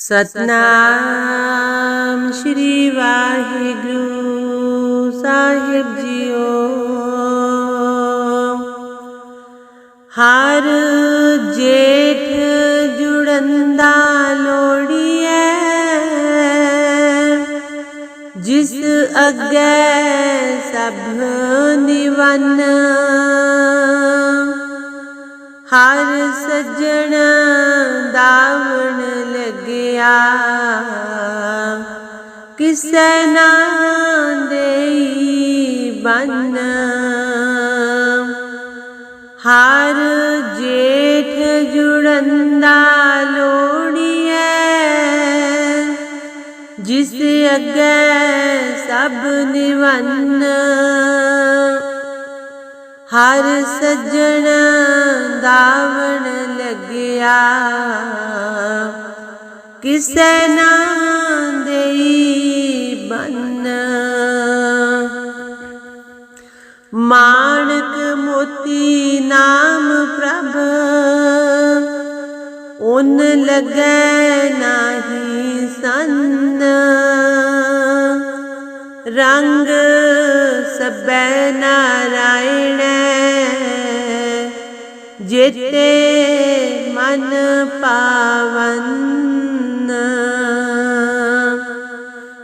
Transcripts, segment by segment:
ਸਤਨਾਮ ਸ੍ਰੀ ਵਾਹਿਗੁਰੂ ਸਾਹਿਬ ਜੀਓ। ਹਰ ਜੇਠ ਜੁੜੰਦਾ ਲੋੜੀਐ ਜਿਸ ਅੱਗੇ ਸਭ ਨਿਵਨ। ਹਰ ਸੱਜਣ ਦਾਵਣ ਲੱਗਿਆ। ਕਿਸੈ ਨਾ ਦੇਈ ਬੰਨ। ਹਰ ਜੇਠ ਜੁੜੰਦਾ ਲੋੜੀਐ। ਜਿਸ ਅੱਗੇ ਸਭ ਨਿਵੰਨ। ਹਰ ਸੱਜਣ ਦਾਵਣ ਲੱਗਿਆ। ਕਿਸੈ ਨਾ ਦੇਈ ਬੰਨ। ਮਾਣਕ ਮੋਤੀ ਨਾਮ ਪ੍ਰਭ, ਉਨ ਲਗੈ ਨਾਹੀ ਸੰਨ। ਰੰਗ ਸਬੈ ਨਾਰਾਇਣ ਜੇਤੇ ਮਨ ਪਾਵਨ।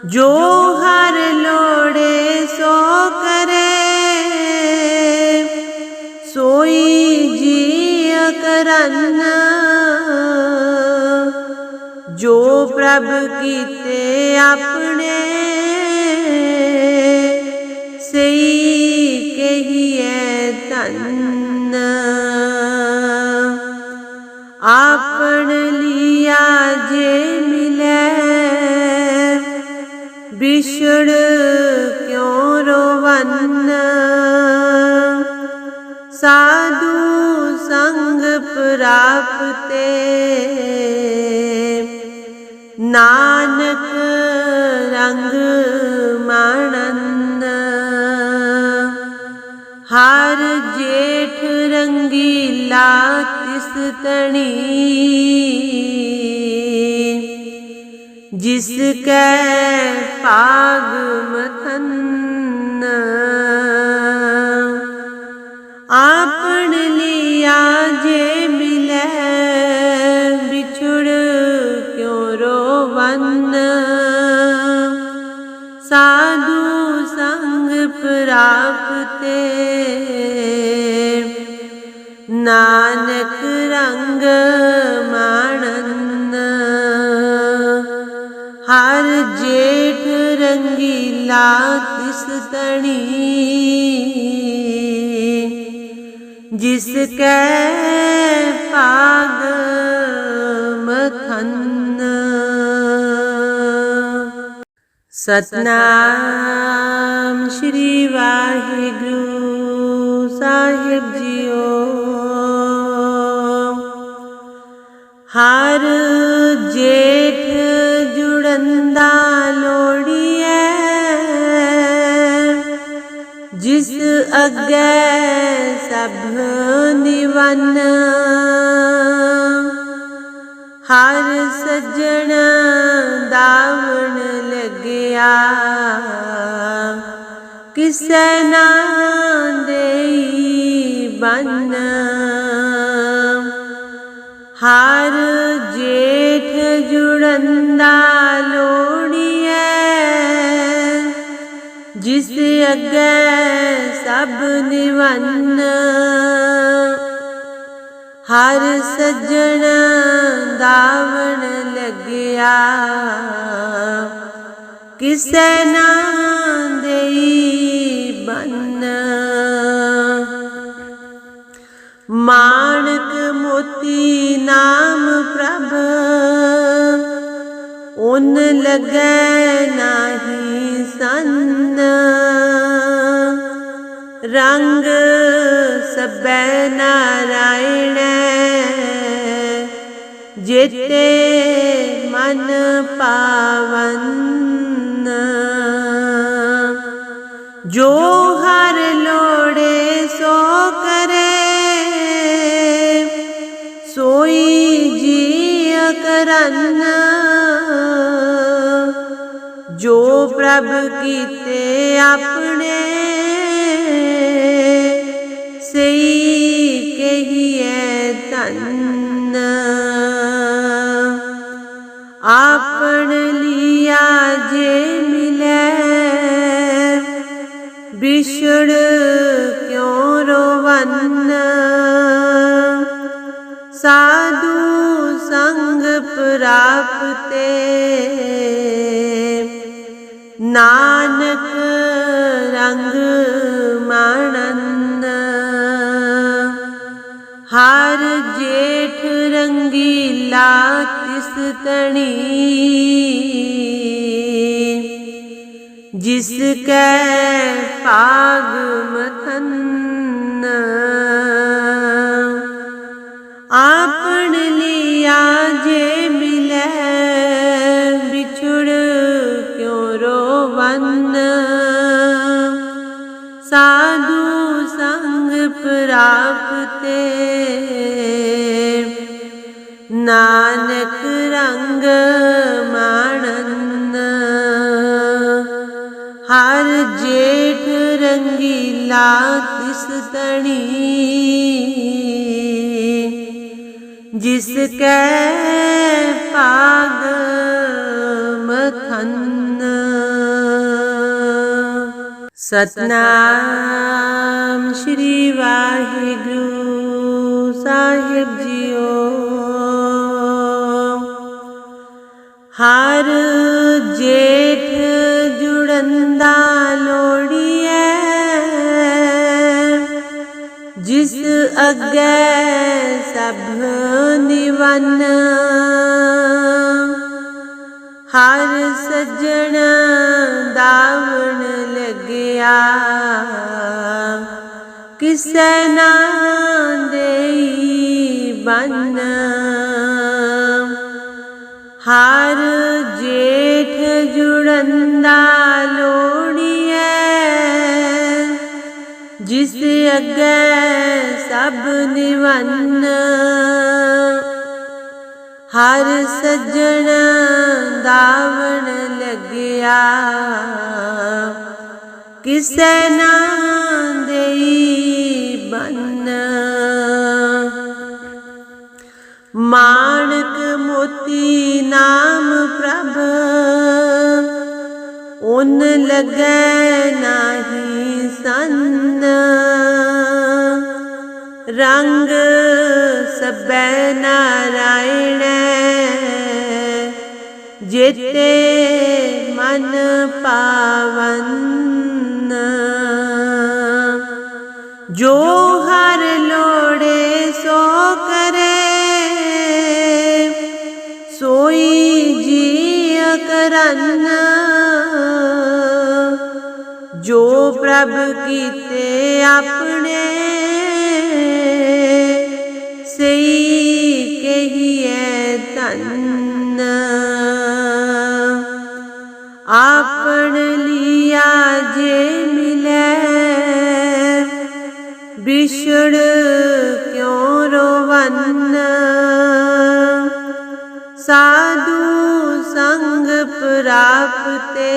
ਜੋ ਹਰ ਲੋੜੇ ਸੋ ਕਰੇ, ਸੋਈ ਜੀ ਕਰਨ। ਜੋ ਪ੍ਰਭ ਕੀਤੇ ਆਪਣੇ ਸਈ ਕਹੀਏ ਤਨ ਵਿਛੜ ਕਿਉ ਰੋਵਨ? ਸਾਧੂ ਸੰਗ ਪ੍ਰਾਪਤੇ। ਨਾਨਕ ਰੰਗ ਮਾਣਨ ਹਰ ਜੇਠ ਰੰਗੀਲਾ ਤਿਸ ਤਣੀ। ਜਿਸ ਕੈ ਭਾਗ ਮਥਨ। ਆਪਣ ਲਿਆ ਜੇ ਮਿਲੇ ਵਿਛੜ ਕਿਉ ਰੋਵਨ? ਸਾਧੂ ਸੰਗ ਪ੍ਰਾਪਤੇ ਨਾਨਕ ਰੰਗ ਮਾਣਨ ਰੰਗੀਲਾ ਤਿਸ ਤਣੀ। ਜਿਸ ਕੈ ਭਾਗ ਮਥਨ ਸਤਨਾਮ ਸ੍ਰੀ ਵਾਹਿਗੁਰੂ ਸਾਹਿਬ ਜੀਓ। ਹਰ ਜੇਠ ਅੱਗੇ ਸਭ ਨਿਵਨ ਹਰ ਸੱਜਣ ਦਾਵਣ ਲੱਗਿਆ ਕਿਸੈ ਨਾ ਦੇਈ ਬੰਨ ਹਰ ਜੇਠ ਜੁੜੰਦਾ ਜਿਸ ਅੱਗੇ ਸਭ ਨਿਵਨ, ਹਰ ਸੱਜਣ ਦਾਵਣ ਲੱਗਿਆ। ਕਿਸੈ ਨਾ ਦੇਈ ਬੰਨ। ਮਾਣਕ ਮੋਤੀ ਨਾਮ ਪ੍ਰਭ, ਉਨ ਲਗੈ ਸਬੈ ਨਾਰਾਇਣ ਜੇਤੇ ਮਨ ਪਾਵਨ। ਜੋ ਹਰ ਲੋੜੇ ਸੋ ਕਰੇ, ਸੋਈ ਜੀ ਕਰਨ। ਜੋ ਪ੍ਰਭ ਕੀਤੇ ਆਪਣੇ ਸਈ ਕਹੀਏ ਧੰਨ। ਆਪਣ ਲਿਆ ਜੇ ਮਿਲੈ ਵਿਛੜ ਕਿਉ ਰੋਵਨ? ਸਾਧੂ ਸੰਗ ਪ੍ਰਾਪਤੇ, ਨਾਨਕ ਰੰਗ ਮਾਣਨ। ਹਰ ਜੇਠ ਰੰਗੀਲਾ ਤਿਸ ਤਣੀ। ਜਿਸ ਕੈ ਭਾਗ ਮਥਨ ਪ੍ਰਾਪਤੇ ਨਾਨਕ ਰੰਗ ਮਾਣਨ। ਹਰ ਜੇਠ ਰੰਗੀਲਾ ਤਿਸ ਤਣੀ। ਜਿਸ ਕੈ ਸਤਨਾਮ ਸ੍ਰੀ ਵਾਹਿਗੁਰੂ ਸਾਹਿਬ ਜੀਓ। ਹਰ ਜੇਠ ਜੁੜੰਦਾ ਲੋੜੀਐ ਜਿਸ ਅੱਗੇ ਸਭ ਨਿਵਨ। ਹਰ ਸੱਜਣ ਦਾਵਣ ਲੱਗਿਆ। ਕਿਸੈ ਨਾ ਦੇਈ ਬੰਨ। ਹਰ ਜੇਠ ਜੁੜੰਦਾ ਲੋੜੀਐ। ਜਿਸ ਅੱਗੇ ਸਭ ਨਿਵਨ। ਹਰ ਸੱਜਣ ਦਾਵਣ ਲੱਗਿਆ। ਕਿਸੈ ਨਾ ਦੇਈ ਬੰਨ। ਮਾਣਕ ਮੋਤੀ ਨਾਮ ਪ੍ਰਭ, ਉਨ ਲਗੈ ਨਾਹੀ ਸੰਨ। ਰੰਗ ਸਬੈ ਨਾਰਾਇਣ ਜੇਤੇ ਮਨ ਪਾਵਨ। ਜੋ ਹਰ ਲੋੜੇ ਸੋ ਕਰੇ, ਸੋਈ ਜੀ ਕਰਨ ਜੋ ਪ੍ਰਭ ਕੀਤੇ ਆਪਣੇ ਸਈ ਵਿਛੜ ਕਿਉ ਰੋਵਨ? ਸਾਧੂ ਸੰਗ ਪ੍ਰਾਪਤੇ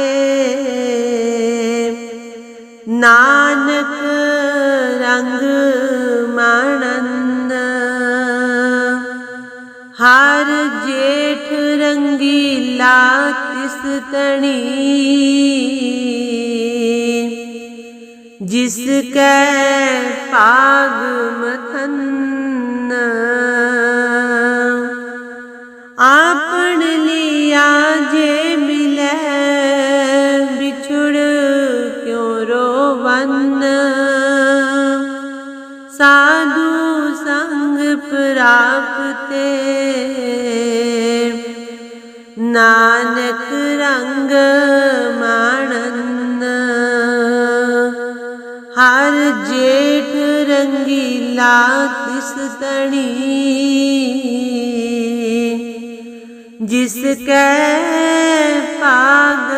ਨਾਨਕ ਰੰਗ ਮਾਣਨ। ਹਰ ਜੇਠ ਰੰਗੀਲਾ ਤਿਸ ਤਣੀ। ਜਿਸ ਕੈ ਭਾਗ ਮਥਨ। ਆਪਣ ਲਿਆ ਜੇ ਮਿਲੇ, ਵਿਛੜ ਕਿਉ ਰੋਵਨ? ਸਾਧੂ ਸੰਗ ਪ੍ਰਾਪਤੇ, ਨਾਨਕ ਰੰਗ ਮਾਣਨ ਹਰ ਜੇਠ ਰੰਗੀਲਾ ਤਿਸ ਤਣੀ। ਜਿਸ ਕੈ ਭਾਗ